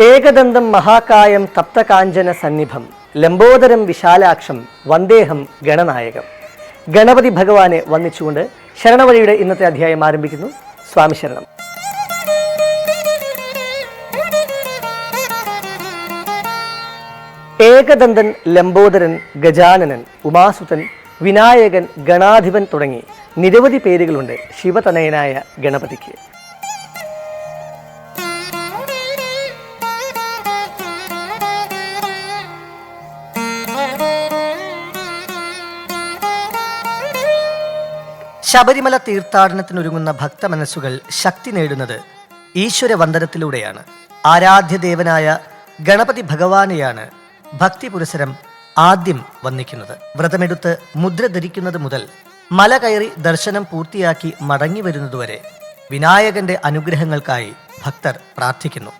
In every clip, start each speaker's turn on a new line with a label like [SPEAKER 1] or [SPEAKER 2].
[SPEAKER 1] ഏകദന്തം മഹാകായം തപ്തകാഞ്ചന സന്നിഭം ലംബോദരം വിശാലാക്ഷം വന്ദേഹം ഗണനായകം. ഗണപതി ഭഗവാനെ വന്ദിച്ചുകൊണ്ട് ശരണവഴിയുടെ ഇന്നത്തെ അധ്യായം ആരംഭിക്കുന്നു. സ്വാമി ശരണം. ഏകദന്തൻ ലംബോദരൻ ഗജാനനൻ ഉമാസുതൻ വിനായകൻ ഗണാധിപൻ തുടങ്ങി നിരവധി പേരുകളുണ്ട് ശിവതനയനായ ഗണപതിക്ക്. ശബരിമല തീർത്ഥാടനത്തിനൊരുങ്ങുന്ന ഭക്തമനസ്സുകൾ ശക്തി നേടുന്നത് ഈശ്വര വന്ദനത്തിലൂടെയാണ് ആരാധ്യദേവനായ ഗണപതി ഭഗവാനെയാണ് ഭക്തി പുരസരം ആദ്യം വന്ദിക്കുന്നത് വ്രതമെടുത്ത് മുദ്ര ധരിക്കുന്നത് മുതൽ മല കയറി ദർശനം പൂർത്തിയാക്കി മടങ്ങി വരുന്നതുവരെ വിനായകന്റെ അനുഗ്രഹങ്ങൾക്കായി ഭക്തർ പ്രാർത്ഥിക്കുന്നു.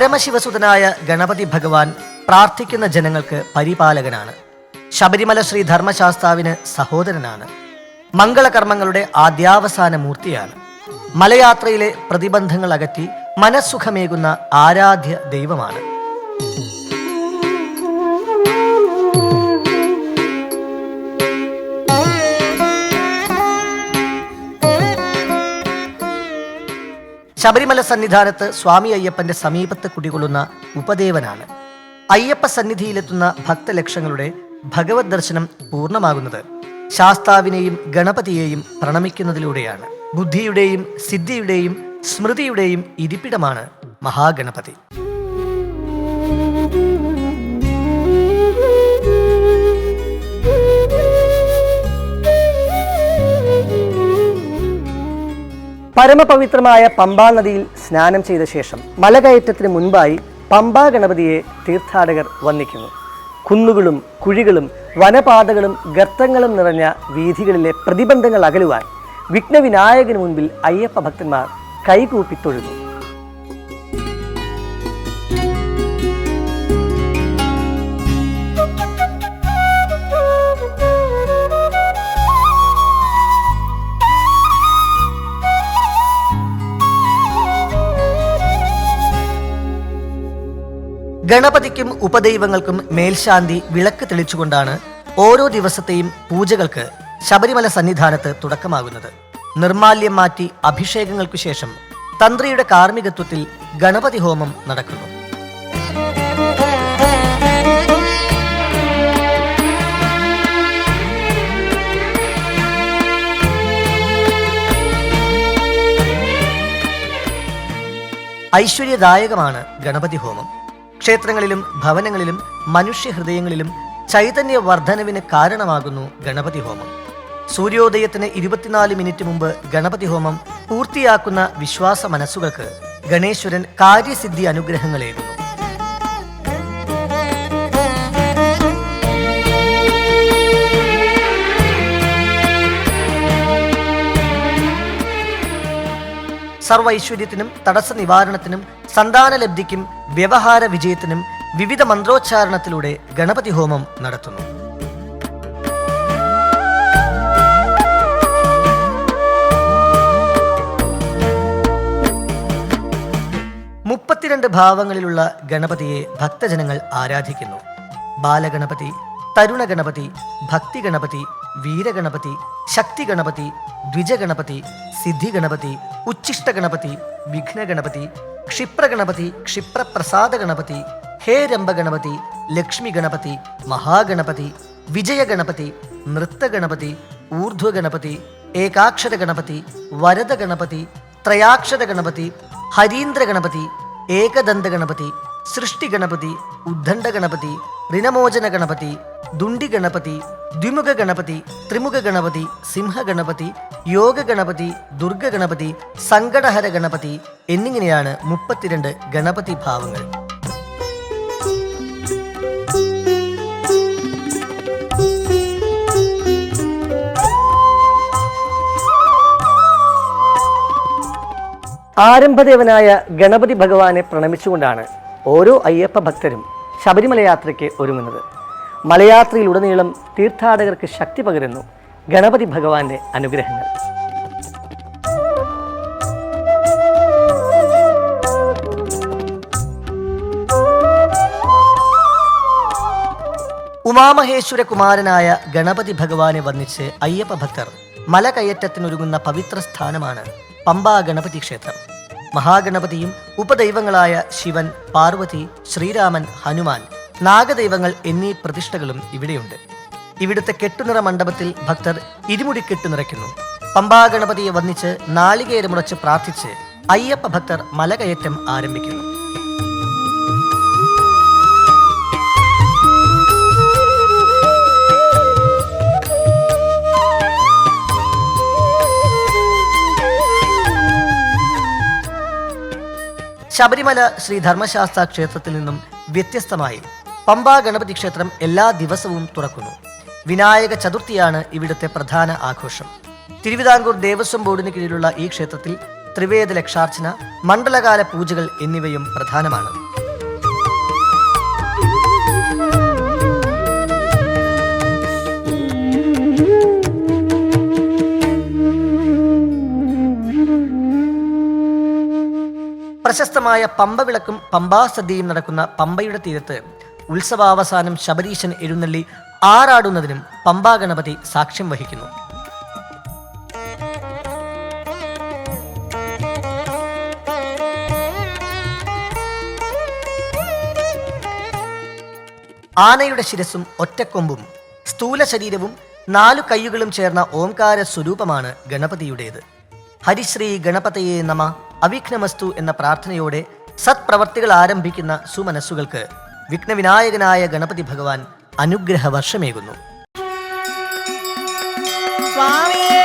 [SPEAKER 1] പരമശിവസുതനായ ഗണപതി ഭഗവാൻ പ്രാർത്ഥിക്കുന്ന ജനങ്ങൾക്ക് പരിപാലകനാണ്. ശബരിമല ശ്രീ ധർമ്മശാസ്താവിന് സഹോദരനാണ്. മംഗളകർമ്മങ്ങളുടെ ആദ്യാവസാന മൂർത്തിയാണ്. മലയാത്രയിലെ പ്രതിബന്ധങ്ങൾ അകറ്റി മനസ്സുഖമേകുന്ന ആരാധ്യ ദൈവമാണ്. ശബരിമല സന്നിധാനത്ത് സ്വാമി അയ്യപ്പന്റെ സമീപത്ത് കുടികൊള്ളുന്ന ഉപദേവനാണ്. അയ്യപ്പ സന്നിധിയിലെത്തുന്ന ഭക്തലക്ഷങ്ങളുടെ ഭഗവത് ദർശനം പൂർണമാകുന്നത് ശാസ്താവിനെയും ഗണപതിയെയും പ്രണമിക്കുന്നതിലൂടെയാണ്. ബുദ്ധിയുടെയും സിദ്ധിയുടെയും സ്മൃതിയുടെയും ഇരിപ്പിടമാണ് മഹാഗണപതി. പരമപവിത്രമായ പമ്പാ നദിയിൽ സ്നാനം ചെയ്ത ശേഷം മലകയറ്റത്തിന് മുൻപായി പമ്പാ ഗണപതിയെ തീർത്ഥാടകർ വന്ദിക്കുന്നു. കുന്നുകളും കുഴികളും വനപാതകളും ഗർത്തങ്ങളും നിറഞ്ഞ വീഥികളിലെ പ്രതിബന്ധങ്ങൾ അകലുവാൻ വിഘ്നവിനായകന് മുൻപിൽ അയ്യപ്പ ഭക്തന്മാർ കൈകൂപ്പി തൊഴുന്നു ഗണപതിക്കും ഉപദൈവങ്ങൾക്കും മേൽശാന്തി വിളക്ക് തെളിച്ചുകൊണ്ടാണ് ഓരോ ദിവസത്തെയും പൂജകൾക്ക് ശബരിമല സന്നിധാനത്ത് തുടക്കമാകുന്നത്. നിർമാല്യം മാറ്റി അഭിഷേകങ്ങൾക്കു ശേഷം തന്ത്രിയുടെ കാർമ്മികത്വത്തിൽ ഗണപതി ഹോമം നടക്കുന്നു. ഐശ്വര്യദായകമാണ് ഗണപതി ഹോമം. ക്ഷേത്രങ്ങളിലും ഭവനങ്ങളിലും മനുഷ്യഹൃദയങ്ങളിലും ചൈതന്യ വർധനവിന് കാരണമാകുന്നു ഗണപതി ഹോമം സൂര്യോദയത്തിന് ഇരുപത്തിനാല് മിനിറ്റ് മുമ്പ് ഗണപതി ഹോമം പൂർത്തിയാക്കുന്ന വിശ്വാസ മനസ്സുകൾക്ക് ഗണേശ്വരൻ കാര്യസിദ്ധി അനുഗ്രഹങ്ങളേകുന്നു. സർവ ഐശ്വര്യത്തിനും തടസ്സ നിവാരണത്തിനും സന്താനലബ്ധിക്കും വ്യവഹാര വിജയത്തിനും വിവിധ മന്ത്രോച്ചാരണത്തിലൂടെ ഗണപതി ഹോമം നടത്തുന്നു. മുപ്പത്തിരണ്ട് ഭാവങ്ങളിലുള്ള ഗണപതിയെ ഭക്തജനങ്ങൾ ആരാധിക്കുന്നു. ബാലഗണപതി തരുണ ഗണപതി ഭക്തി ഗണപതി വീരഗണപതി ശക്തി ഗണപതി ദ്വിജഗണപതി സിദ്ധി ഗണപതി ഉച്ഛിഷ്ട ഗണപതി വിഘ്ന ഗണപതി ക്ഷിപ്ര ഗണപതി ക്ഷിപ്രപ്രസാദ ഗണപതി ഹേ രംഭ ഗണപതി ലക്ഷ്മി ഗണപതി മഹാഗണപതി വിജയ ഗണപതി നൃത്ത ഗണപതി ഊർധ്വ ഗണപതി ഏകാക്ഷര ഗണപതി വരദ ഗണപതി ത്രയാക്ഷര ഗണപതി ഹരീന്ദ്ര ഗണപതി ഏകദന്ത ഗണപതി സൃഷ്ടി ഗണപതി ഉദ്ദണ്ഡ ഗണപതി ഋണമോചന ഗണപതി ദുണ്ടി ഗണപതി ദ്വിമുഖ ഗണപതി ത്രിമുഖ ഗണപതി സിംഹ ഗണപതി യോഗ ഗണപതി ദുർഗ ഗണപതി സങ്കടഹര ഗണപതി എന്നിങ്ങനെയാണ് മുപ്പത്തിരണ്ട് ഗണപതി ഭാവങ്ങൾ. ആരംഭദേവനായ ഗണപതി ഭഗവാനെ പ്രണമിച്ചുകൊണ്ടാണ് ഓരോ അയ്യപ്പ ഭക്തരും ശബരിമല യാത്രയ്ക്ക് ഒരുങ്ങുന്നത്. മലയാത്രയിലുടനീളം തീർത്ഥാടകർക്ക് ശക്തി പകരുന്നു ഗണപതി ഭഗവാന്റെ അനുഗ്രഹങ്ങൾ. ഉമാമഹേശ്വര കുമാരനായ ഗണപതി ഭഗവാനെ വന്നിച്ച് അയ്യപ്പ ഭക്തർ മല കയറ്റത്തിനൊരുങ്ങുന്ന പവിത്ര സ്ഥാനമാണ് പമ്പാ ഗണപതി ക്ഷേത്രം. മഹാഗണപതിയും ഉപദൈവങ്ങളായ ശിവൻ പാർവതി ശ്രീരാമൻ ഹനുമാൻ നാഗദൈവങ്ങൾ എന്നീ പ്രതിഷ്ഠകളും ഇവിടെയുണ്ട്. ഇവിടുത്തെ കെട്ടുനിറ മണ്ഡപത്തിൽ ഭക്തർ ഇരുമുടിക്കെട്ട് നിറയ്ക്കുന്നു പമ്പാഗണപതിയെ വന്നിച്ച് നാളികേരമുറച്ച് പ്രാർത്ഥിച്ച് അയ്യപ്പ ഭക്തർ മലകയറ്റം ആരംഭിക്കുന്നു. ശബരിമല ശ്രീ ധർമ്മശാസ്ത്ര ക്ഷേത്രത്തിൽ നിന്നും വ്യത്യസ്തമായി പമ്പാ ഗണപതി ക്ഷേത്രം എല്ലാ ദിവസവും തുറക്കുന്നു. വിനായക ചതുർത്ഥിയാണ് ഇവിടുത്തെ പ്രധാന ആഘോഷം. തിരുവിതാംകൂർ ദേവസ്വം ബോർഡിന് കീഴിലുള്ള ഈ ക്ഷേത്രത്തിൽ ത്രിവേദ ലക്ഷാർച്ചന മണ്ഡലകാല പൂജകൾ എന്നിവയും പ്രധാനമാണ്. പ്രശസ്തമായ പമ്പ വിളക്കും പമ്പാസദ്യയും നടക്കുന്ന പമ്പയുടെ തീരത്ത് ഉത്സവാവസാനം ശബരീശൻ എഴുന്നള്ളി ആറാടുന്നതിനും പമ്പാ ഗണപതി സാക്ഷ്യം വഹിക്കുന്നു. ആനയുടെ ശിരസും ഒറ്റക്കൊമ്പും സ്ഥൂല ശരീരവും നാലു കൈകളും ചേർന്ന ഓംകാര സ്വരൂപമാണ് ഗണപതിയുടേത്. ഹരിശ്രീ ഗണപതയെ നമ. അവിഘ്നമസ്തു എന്ന പ്രാർത്ഥനയോടെ സത്പ്രവർത്തികൾ ആരംഭിക്കുന്ന സുമനസ്സുകൾക്ക് വിഘ്നവിനായകനായ ഗണപതി ഭഗവാൻ അനുഗ്രഹ വർഷമേകുന്നു
[SPEAKER 2] സ്വാമി